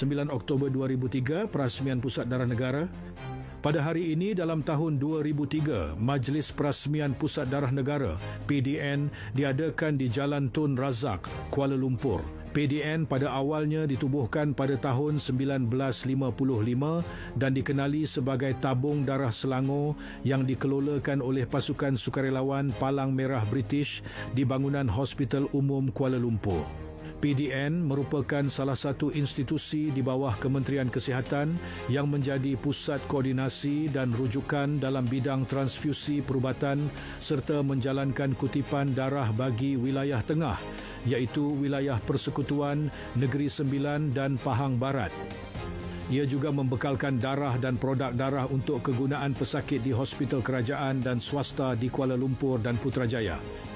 9 Oktober 2003 Perasmian Pusat Darah Negara. Pada hari ini dalam tahun 2003, Majlis Perasmian Pusat Darah Negara PDN diadakan di Jalan Tun Razak, Kuala Lumpur. PDN pada awalnya ditubuhkan pada tahun 1955 dan dikenali sebagai Tabung Darah Selangor yang dikelolakan oleh pasukan sukarelawan Palang Merah British di bangunan Hospital Umum Kuala Lumpur. PDN merupakan salah satu institusi di bawah Kementerian Kesihatan yang menjadi pusat koordinasi dan rujukan dalam bidang transfusi perubatan serta menjalankan kutipan darah bagi wilayah tengah iaitu wilayah Persekutuan, Negeri Sembilan dan Pahang Barat. Ia juga membekalkan darah dan produk darah untuk kegunaan pesakit di hospital kerajaan dan swasta di Kuala Lumpur dan Putrajaya.